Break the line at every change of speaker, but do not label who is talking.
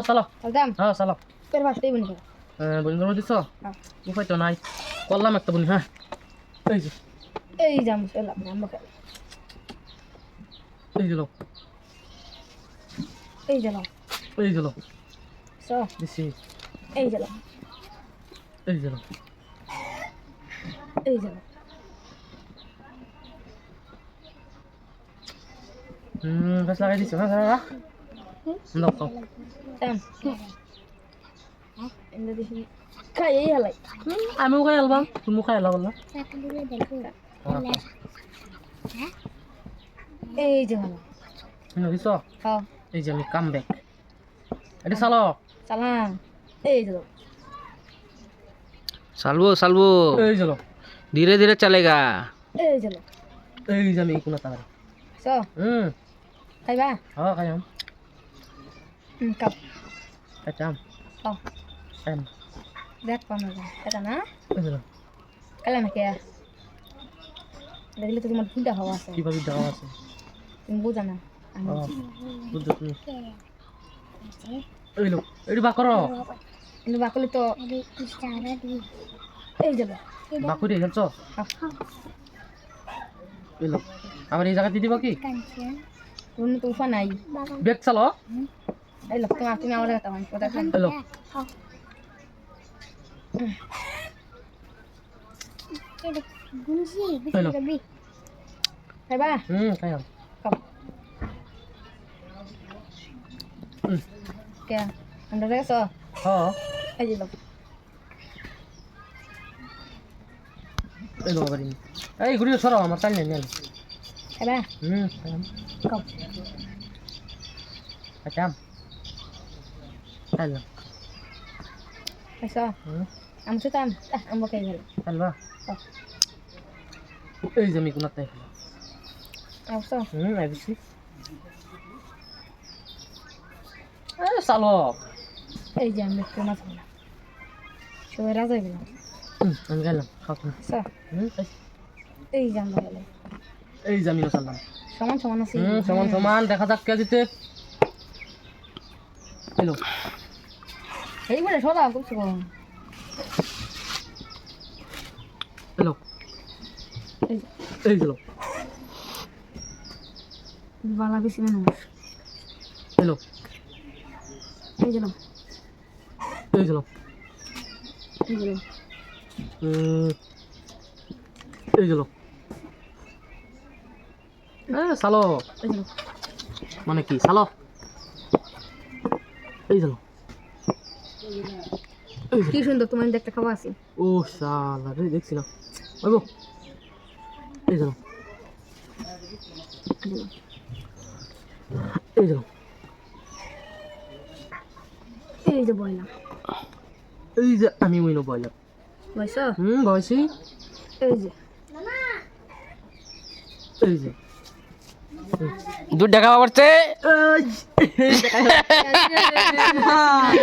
চালো। চালো।
চলতাম
হ্যাঁ চালো
তোর বাসটাই বনি
বনি দিছ।
হ্যাঁ।
উপায় তো নাই। করলাম একটা বনি হ্যাঁ এই যে।
এই যাম চলাম আমরা খাই।
এই যে লো,
এই গেলাম
এই যে লো,
চ।
দিছি।
এই গেলাম
এই যে লো।
এই গেলাম
হুম বেশ লাগাই দিছো হ্যাঁ
খাইয়ে হেলাই
আমিও খাই হেলবাম তুমিও খাই হেলা
এই যে
হলো
বুঝছ
এই যে আমি কাম ব্যাক এটা চালো
চালাম এই যে
চালবো চালবো
এই চলো
ধীরে ধীরে চালেগা
এই চলো
এই যে আমি কোনা
তারা
হুম।
খাইবা?
হ্যাঁ খাইম।
হুম কাপ
খাইতাম
খাও
খাইম
দেখ পাম না এটা না কালা নাকি দেখলে তো তোমার তিনটা হওয়া আছে
কীভাবে দেওয়া আছে
তুমি বুঝা না
বুঝছ তুমি এই লো এটি বা করো
কিন্তু বাকলি তো এই যাবে
বাকুড়ি খেলছো এই লো আমার এই জায়গা দিয়ে দিবা কি
তুমি তো উফা নাই
ব্যাগ চালো
এই লোক তোমার তুমি আমার কথা কথা খান
এই লো এই লো
খাইবা
হুম খাইম
কাপ
হুম
কে আমরা রেছ
হ্যাঁ
এই যে লোক
এই লো বাড়ি এই ঘুরিয়ে সরাও আমার টাইম নেই
খাইবা
হুম খাইম
কাপ
খাইতাম খাইলাম
খাইছ
হুম
আমি তো তাম আমরা খাই গেল
খাইলবা এই যে আমি কোনো তাই খাইলাম
আসছ
হুম আইছি এ চালো
এই যে আমি একটু মাছ খেলাম সবাই রাজা গেলাম
হুম আমি গেলাম খাও তুমি
আচ্ছা
হুম খাইছি।
এই যে আমরা গেলাম
এই যে আমিও চাললাম
সমান সমান আছে
হুম সমান সমান দেখা যাক কে দিতে হ্যালো
এই বলে সদা করছ
হ্যালো
এই
গেল
বালা বেশি মানুষ
হ্যালো
এই লোক
এই গেল
এই
গেল
এই যে লোক
মানে কি চালো এই গেল
কি সুন্দর তোমার দেখতে খাওয়া আছে।
ও রে দেখছিলাম ওই গো এই যাও এই যাও
এই যে বয়লা
এই যে আমি উইনো বয়লা
বয়স?
হুম বয়সি?
এই যে।
এই যে।
দুধ ঢাকা
পড়ছে